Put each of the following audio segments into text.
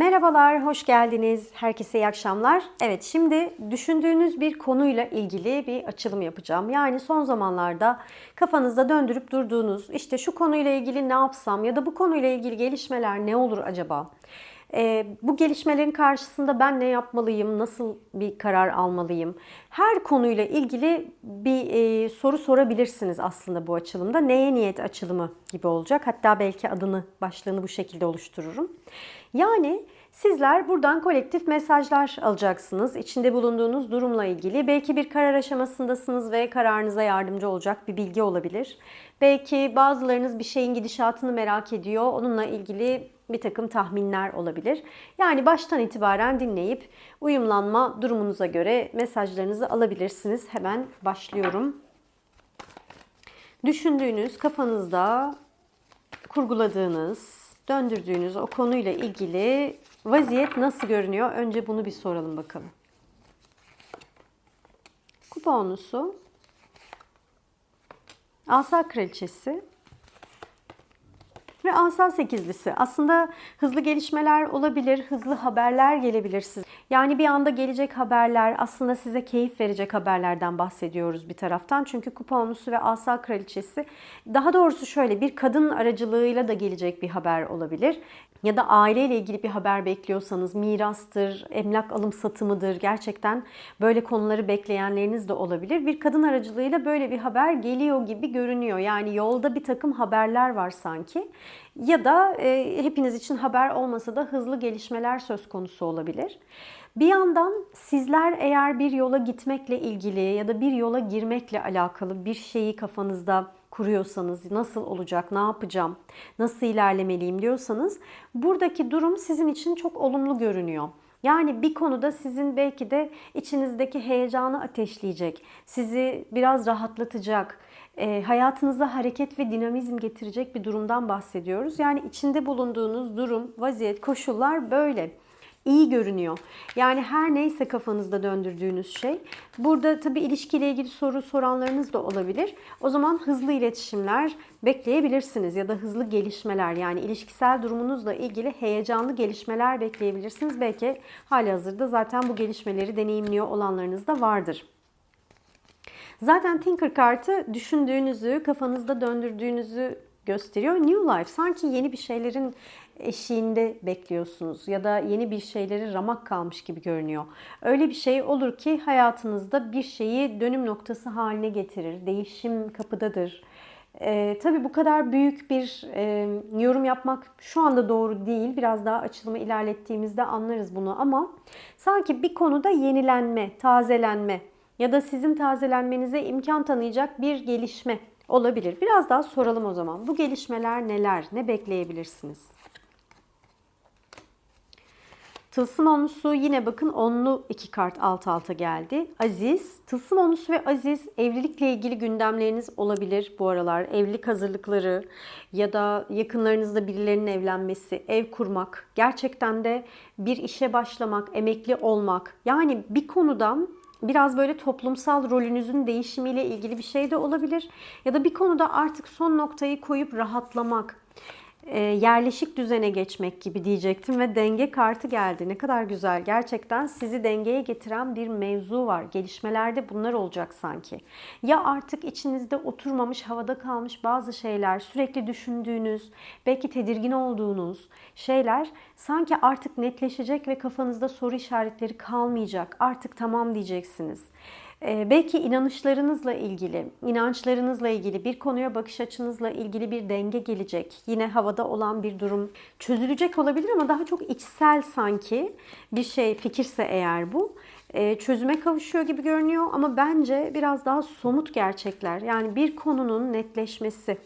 Merhabalar, hoş geldiniz. Herkese iyi akşamlar. Evet, şimdi düşündüğünüz bir konuyla ilgili bir açılım yapacağım. Yani son zamanlarda kafanızda döndürüp durduğunuz, işte şu konuyla ilgili ne yapsam ya da bu konuyla ilgili gelişmeler ne olur acaba? Ee, bu gelişmelerin karşısında ben ne yapmalıyım, nasıl bir karar almalıyım? Her konuyla ilgili bir e, soru sorabilirsiniz aslında bu açılımda. Neye niyet açılımı gibi olacak. Hatta belki adını, başlığını bu şekilde oluştururum. Yani sizler buradan kolektif mesajlar alacaksınız. İçinde bulunduğunuz durumla ilgili. Belki bir karar aşamasındasınız ve kararınıza yardımcı olacak bir bilgi olabilir. Belki bazılarınız bir şeyin gidişatını merak ediyor. Onunla ilgili bir takım tahminler olabilir. Yani baştan itibaren dinleyip uyumlanma durumunuza göre mesajlarınızı alabilirsiniz. Hemen başlıyorum. Düşündüğünüz, kafanızda kurguladığınuz, döndürdüğünüz o konuyla ilgili vaziyet nasıl görünüyor? Önce bunu bir soralım bakalım. Kupa onusu, asa kraliçesi ve asa sekizlisi. Aslında hızlı gelişmeler olabilir, hızlı haberler gelebilir size. Yani bir anda gelecek haberler, aslında size keyif verecek haberlerden bahsediyoruz bir taraftan. Çünkü kupa onusu ve asa kraliçesi, daha doğrusu şöyle bir kadın aracılığıyla da gelecek bir haber olabilir. Ya da aileyle ilgili bir haber bekliyorsanız mirastır, emlak alım satımıdır. Gerçekten böyle konuları bekleyenleriniz de olabilir. Bir kadın aracılığıyla böyle bir haber geliyor gibi görünüyor. Yani yolda bir takım haberler var sanki. Ya da e, hepiniz için haber olmasa da hızlı gelişmeler söz konusu olabilir. Bir yandan sizler eğer bir yola gitmekle ilgili ya da bir yola girmekle alakalı bir şeyi kafanızda kuruyorsanız nasıl olacak, ne yapacağım, nasıl ilerlemeliyim diyorsanız buradaki durum sizin için çok olumlu görünüyor. Yani bir konuda sizin belki de içinizdeki heyecanı ateşleyecek, sizi biraz rahatlatacak, e, hayatınıza hareket ve dinamizm getirecek bir durumdan bahsediyoruz. Yani içinde bulunduğunuz durum, vaziyet, koşullar böyle iyi görünüyor. Yani her neyse kafanızda döndürdüğünüz şey. Burada tabii ilişkiyle ilgili soru soranlarınız da olabilir. O zaman hızlı iletişimler bekleyebilirsiniz ya da hızlı gelişmeler yani ilişkisel durumunuzla ilgili heyecanlı gelişmeler bekleyebilirsiniz. Belki hali hazırda zaten bu gelişmeleri deneyimliyor olanlarınız da vardır. Zaten Tinker kartı düşündüğünüzü, kafanızda döndürdüğünüzü gösteriyor. New Life sanki yeni bir şeylerin eşiğinde bekliyorsunuz ya da yeni bir şeyleri ramak kalmış gibi görünüyor. Öyle bir şey olur ki hayatınızda bir şeyi dönüm noktası haline getirir. Değişim kapıdadır. Ee, tabii bu kadar büyük bir e, yorum yapmak şu anda doğru değil. Biraz daha açılımı ilerlettiğimizde anlarız bunu ama sanki bir konuda yenilenme, tazelenme ya da sizin tazelenmenize imkan tanıyacak bir gelişme olabilir. Biraz daha soralım o zaman. Bu gelişmeler neler? Ne bekleyebilirsiniz? Tılsım onlusu yine bakın onlu iki kart alt alta geldi. Aziz, tılsım onlusu ve Aziz evlilikle ilgili gündemleriniz olabilir bu aralar. Evlilik hazırlıkları ya da yakınlarınızda birilerinin evlenmesi, ev kurmak, gerçekten de bir işe başlamak, emekli olmak. Yani bir konudan biraz böyle toplumsal rolünüzün değişimiyle ilgili bir şey de olabilir. Ya da bir konuda artık son noktayı koyup rahatlamak, e, yerleşik düzene geçmek gibi diyecektim ve denge kartı geldi. Ne kadar güzel. Gerçekten sizi dengeye getiren bir mevzu var. Gelişmelerde bunlar olacak sanki. Ya artık içinizde oturmamış, havada kalmış bazı şeyler, sürekli düşündüğünüz, belki tedirgin olduğunuz şeyler sanki artık netleşecek ve kafanızda soru işaretleri kalmayacak. Artık tamam diyeceksiniz. Ee, belki inanışlarınızla ilgili, inançlarınızla ilgili, bir konuya bakış açınızla ilgili bir denge gelecek. Yine havada olan bir durum çözülecek olabilir ama daha çok içsel sanki bir şey fikirse eğer bu e, çözüme kavuşuyor gibi görünüyor ama bence biraz daha somut gerçekler. Yani bir konunun netleşmesi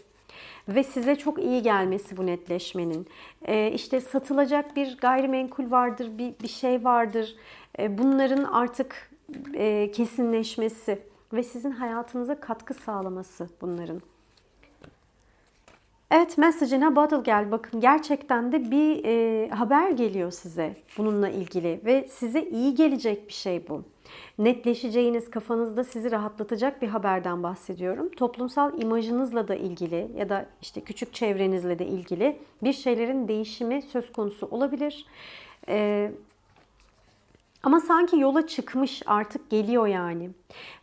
ve size çok iyi gelmesi bu netleşmenin. E, işte satılacak bir gayrimenkul vardır, bir, şey vardır. E, bunların artık e, kesinleşmesi ve sizin hayatınıza katkı sağlaması bunların. Evet mesajına battle gel. Bakın gerçekten de bir e, haber geliyor size bununla ilgili ve size iyi gelecek bir şey bu. Netleşeceğiniz kafanızda sizi rahatlatacak bir haberden bahsediyorum. Toplumsal imajınızla da ilgili ya da işte küçük çevrenizle de ilgili bir şeylerin değişimi söz konusu olabilir. Ee, ama sanki yola çıkmış artık geliyor yani.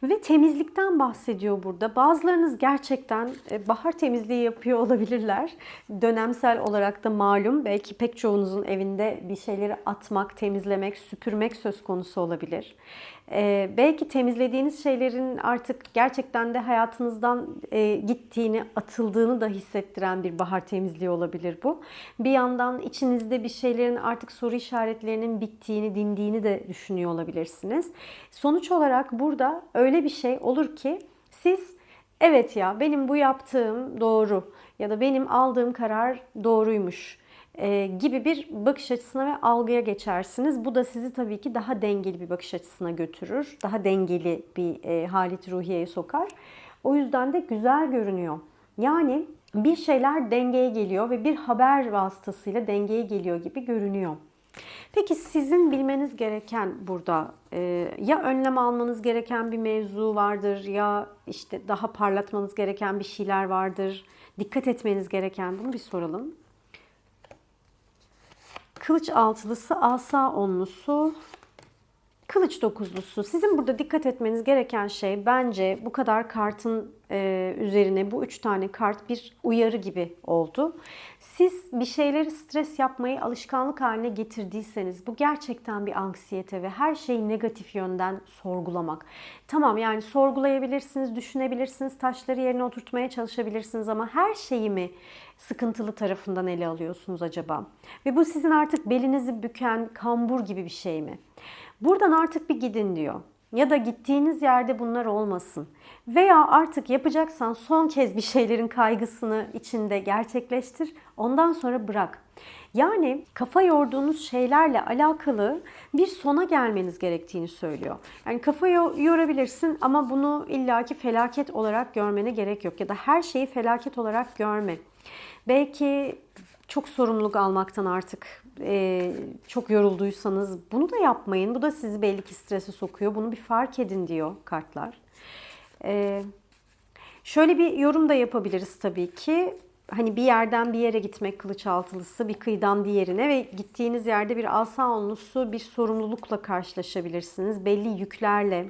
Ve temizlikten bahsediyor burada. Bazılarınız gerçekten e, bahar temizliği yapıyor olabilirler. Dönemsel olarak da malum belki pek çoğunuzun evinde bir şeyleri atmak, temizlemek, süpürmek söz konusu olabilir. Ee, belki temizlediğiniz şeylerin artık gerçekten de hayatınızdan e, gittiğini, atıldığını da hissettiren bir bahar temizliği olabilir bu. Bir yandan içinizde bir şeylerin artık soru işaretlerinin bittiğini, dindiğini de düşünüyor olabilirsiniz. Sonuç olarak burada öyle bir şey olur ki siz evet ya benim bu yaptığım doğru ya da benim aldığım karar doğruymuş e, gibi bir bakış açısına ve algıya geçersiniz. Bu da sizi tabii ki daha dengeli bir bakış açısına götürür. Daha dengeli bir e, halit ruhiyeye sokar. O yüzden de güzel görünüyor. Yani bir şeyler dengeye geliyor ve bir haber vasıtasıyla dengeye geliyor gibi görünüyor. Peki sizin bilmeniz gereken burada e, ya önlem almanız gereken bir mevzu vardır ya işte daha parlatmanız gereken bir şeyler vardır. Dikkat etmeniz gereken bunu bir soralım. Kılıç altılısı, asa onlusu, kılıç dokuzlusu. Sizin burada dikkat etmeniz gereken şey bence bu kadar kartın e, üzerine bu üç tane kart bir uyarı gibi oldu. Siz bir şeyleri stres yapmayı alışkanlık haline getirdiyseniz bu gerçekten bir anksiyete ve her şeyi negatif yönden sorgulamak. Tamam yani sorgulayabilirsiniz, düşünebilirsiniz, taşları yerine oturtmaya çalışabilirsiniz ama her şeyi mi sıkıntılı tarafından ele alıyorsunuz acaba? Ve bu sizin artık belinizi büken kambur gibi bir şey mi? Buradan artık bir gidin diyor. Ya da gittiğiniz yerde bunlar olmasın. Veya artık yapacaksan son kez bir şeylerin kaygısını içinde gerçekleştir. Ondan sonra bırak. Yani kafa yorduğunuz şeylerle alakalı bir sona gelmeniz gerektiğini söylüyor. Yani kafa yorabilirsin ama bunu illaki felaket olarak görmene gerek yok. Ya da her şeyi felaket olarak görme. Belki çok sorumluluk almaktan artık e, çok yorulduysanız bunu da yapmayın. Bu da sizi belli ki strese sokuyor. Bunu bir fark edin diyor kartlar. E, şöyle bir yorum da yapabiliriz tabii ki. Hani bir yerden bir yere gitmek kılıç altılısı, bir kıyıdan diğerine ve gittiğiniz yerde bir asa onlusu bir sorumlulukla karşılaşabilirsiniz. Belli yüklerle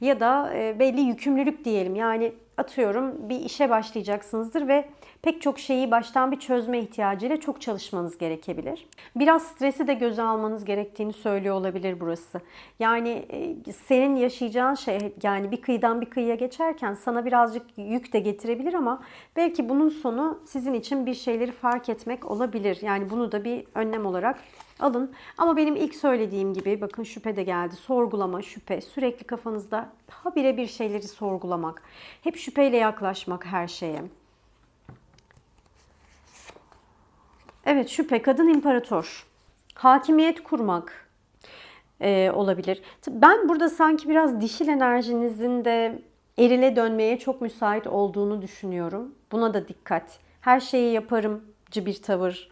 ya da e, belli yükümlülük diyelim. Yani atıyorum bir işe başlayacaksınızdır ve pek çok şeyi baştan bir çözme ihtiyacıyla çok çalışmanız gerekebilir. Biraz stresi de göze almanız gerektiğini söylüyor olabilir burası. Yani e, senin yaşayacağın şey yani bir kıyıdan bir kıyıya geçerken sana birazcık yük de getirebilir ama belki bunun sonu sizin için bir şeyleri fark etmek olabilir. Yani bunu da bir önlem olarak alın. Ama benim ilk söylediğim gibi bakın şüphe de geldi. Sorgulama, şüphe, sürekli kafanızda habire bir şeyleri sorgulamak. Hep şüpheyle yaklaşmak her şeye. Evet şüphe kadın imparator. Hakimiyet kurmak e, olabilir. Ben burada sanki biraz dişil enerjinizin de erile dönmeye çok müsait olduğunu düşünüyorum. Buna da dikkat. Her şeyi yaparımcı bir tavır.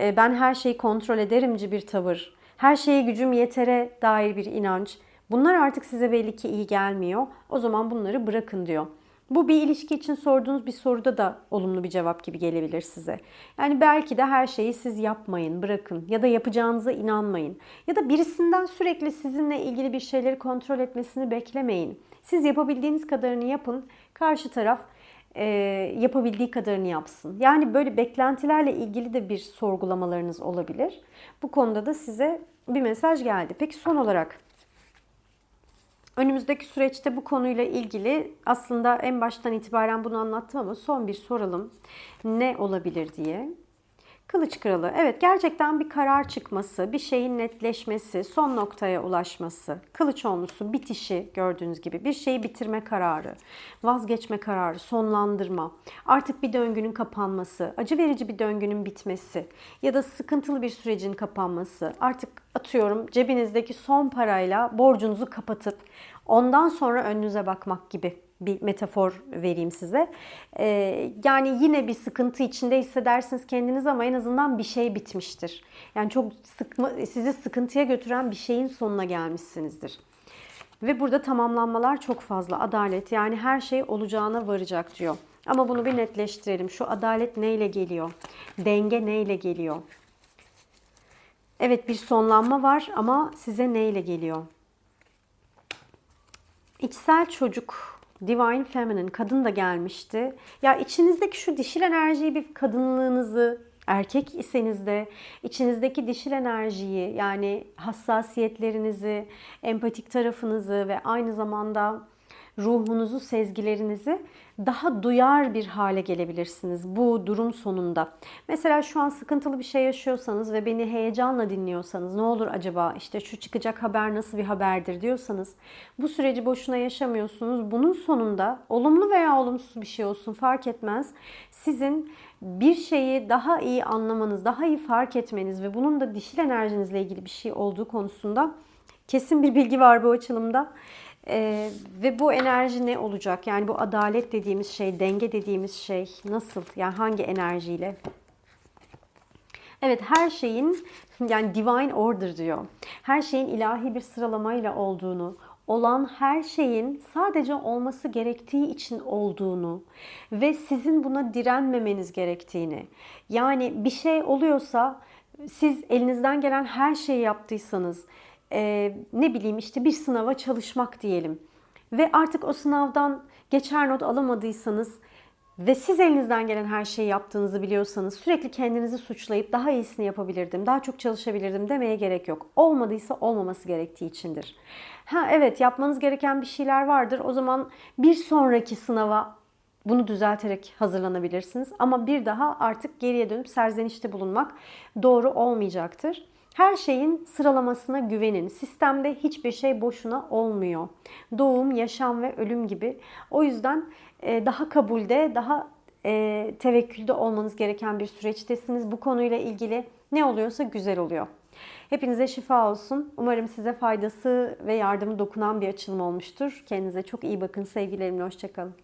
E, ben her şeyi kontrol ederimci bir tavır. Her şeye gücüm yetere dair bir inanç. Bunlar artık size belli ki iyi gelmiyor. O zaman bunları bırakın diyor. Bu bir ilişki için sorduğunuz bir soruda da olumlu bir cevap gibi gelebilir size. Yani belki de her şeyi siz yapmayın, bırakın ya da yapacağınıza inanmayın. Ya da birisinden sürekli sizinle ilgili bir şeyleri kontrol etmesini beklemeyin. Siz yapabildiğiniz kadarını yapın. Karşı taraf e, yapabildiği kadarını yapsın. Yani böyle beklentilerle ilgili de bir sorgulamalarınız olabilir. Bu konuda da size bir mesaj geldi. Peki son olarak Önümüzdeki süreçte bu konuyla ilgili aslında en baştan itibaren bunu anlattım ama son bir soralım. Ne olabilir diye. Kılıç kralı. Evet gerçekten bir karar çıkması, bir şeyin netleşmesi, son noktaya ulaşması. Kılıç olmuşsu bitişi gördüğünüz gibi bir şeyi bitirme kararı, vazgeçme kararı, sonlandırma. Artık bir döngünün kapanması, acı verici bir döngünün bitmesi ya da sıkıntılı bir sürecin kapanması. Artık atıyorum cebinizdeki son parayla borcunuzu kapatıp ondan sonra önünüze bakmak gibi bir metafor vereyim size. Ee, yani yine bir sıkıntı içinde hissedersiniz kendiniz ama en azından bir şey bitmiştir. Yani çok sıkma, sizi sıkıntıya götüren bir şeyin sonuna gelmişsinizdir. Ve burada tamamlanmalar çok fazla. Adalet yani her şey olacağına varacak diyor. Ama bunu bir netleştirelim. Şu adalet neyle geliyor? Denge neyle geliyor? Evet bir sonlanma var ama size neyle geliyor? İçsel çocuk, Divine Feminine, kadın da gelmişti. Ya içinizdeki şu dişil enerjiyi bir kadınlığınızı, erkek iseniz de içinizdeki dişil enerjiyi yani hassasiyetlerinizi, empatik tarafınızı ve aynı zamanda ruhunuzu, sezgilerinizi daha duyar bir hale gelebilirsiniz bu durum sonunda. Mesela şu an sıkıntılı bir şey yaşıyorsanız ve beni heyecanla dinliyorsanız ne olur acaba işte şu çıkacak haber nasıl bir haberdir diyorsanız bu süreci boşuna yaşamıyorsunuz. Bunun sonunda olumlu veya olumsuz bir şey olsun fark etmez. Sizin bir şeyi daha iyi anlamanız, daha iyi fark etmeniz ve bunun da dişil enerjinizle ilgili bir şey olduğu konusunda kesin bir bilgi var bu açılımda. Ee, ve bu enerji ne olacak? Yani bu adalet dediğimiz şey, denge dediğimiz şey nasıl? Yani hangi enerjiyle? Evet her şeyin yani divine order diyor. Her şeyin ilahi bir sıralamayla olduğunu, olan her şeyin sadece olması gerektiği için olduğunu ve sizin buna direnmemeniz gerektiğini. Yani bir şey oluyorsa siz elinizden gelen her şeyi yaptıysanız e, ne bileyim işte bir sınava çalışmak diyelim ve artık o sınavdan geçer not alamadıysanız ve siz elinizden gelen her şeyi yaptığınızı biliyorsanız sürekli kendinizi suçlayıp daha iyisini yapabilirdim, daha çok çalışabilirdim demeye gerek yok. Olmadıysa olmaması gerektiği içindir. Ha evet yapmanız gereken bir şeyler vardır. O zaman bir sonraki sınava bunu düzelterek hazırlanabilirsiniz. Ama bir daha artık geriye dönüp serzenişte bulunmak doğru olmayacaktır. Her şeyin sıralamasına güvenin. Sistemde hiçbir şey boşuna olmuyor. Doğum, yaşam ve ölüm gibi. O yüzden e, daha kabulde, daha e, tevekkülde olmanız gereken bir süreçtesiniz. Bu konuyla ilgili ne oluyorsa güzel oluyor. Hepinize şifa olsun. Umarım size faydası ve yardımı dokunan bir açılım olmuştur. Kendinize çok iyi bakın. Sevgilerimle hoşçakalın.